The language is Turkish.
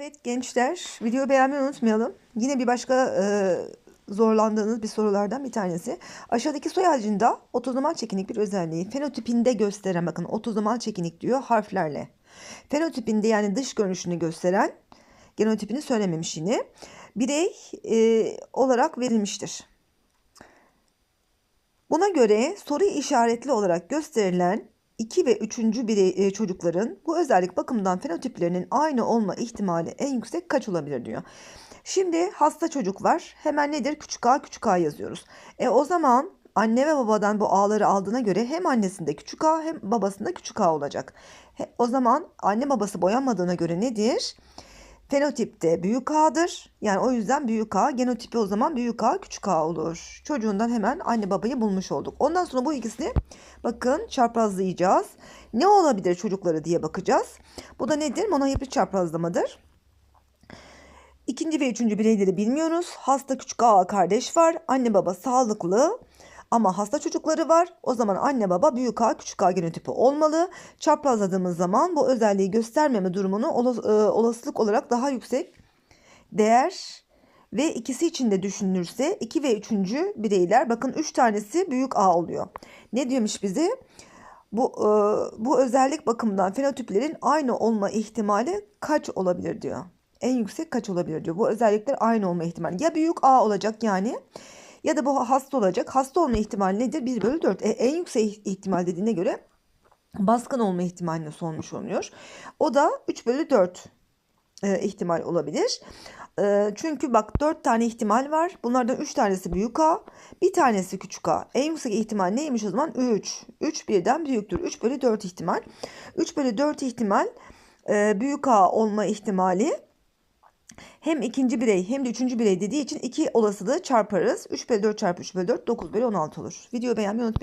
Evet gençler, videoyu beğenmeyi unutmayalım. Yine bir başka e, zorlandığınız bir sorulardan bir tanesi. Aşağıdaki soy ağacında otozomal çekinik bir özelliği fenotipinde gösteren bakın otozomal çekinik diyor harflerle. Fenotipinde yani dış görünüşünü gösteren genotipini söylememiş yine. Birey e, olarak verilmiştir. Buna göre soru işaretli olarak gösterilen 2 ve 3. birey e, çocukların bu özellik bakımından fenotiplerinin aynı olma ihtimali en yüksek kaç olabilir diyor. Şimdi hasta çocuk var. Hemen nedir? Küçük a küçük a yazıyoruz. E o zaman anne ve babadan bu a'ları aldığına göre hem annesinde küçük a hem babasında küçük a olacak. He, o zaman anne babası boyanmadığına göre nedir? Fenotipte büyük A'dır. Yani o yüzden büyük A. Genotipi o zaman büyük A küçük A olur. Çocuğundan hemen anne babayı bulmuş olduk. Ondan sonra bu ikisini bakın çaprazlayacağız. Ne olabilir çocukları diye bakacağız. Bu da nedir? Monohibrit çaprazlamadır. İkinci ve üçüncü bireyleri bilmiyoruz. Hasta küçük A kardeş var. Anne baba sağlıklı. Ama hasta çocukları var. O zaman anne baba büyük A küçük A genotipi olmalı. Çaprazladığımız zaman bu özelliği göstermeme durumunu e, olasılık olarak daha yüksek değer ve ikisi için de düşünülürse 2 ve 3. bireyler bakın 3 tanesi büyük A oluyor. Ne diyormuş bize? Bu e, bu özellik bakımından fenotiplerin aynı olma ihtimali kaç olabilir diyor. En yüksek kaç olabilir diyor. Bu özellikler aynı olma ihtimali. Ya büyük A olacak yani ya da bu hasta olacak. Hasta olma ihtimali nedir? 1 bölü 4. E, en yüksek ihtimal dediğine göre baskın olma ihtimaline sormuş oluyor. O da 3 bölü 4 e, ihtimal olabilir. E, çünkü bak 4 tane ihtimal var. Bunlardan 3 tanesi büyük A, bir tanesi küçük A. En yüksek ihtimal neymiş o zaman? 3. 3 birden büyüktür. 3 bölü 4 ihtimal. 3 bölü 4 ihtimal e, büyük A olma ihtimali hem ikinci birey hem de üçüncü birey dediği için iki olasılığı çarparız. 3 bölü 4 çarpı 3 bölü 4 9 bölü 16 olur. Videoyu beğenmeyi unutmayın.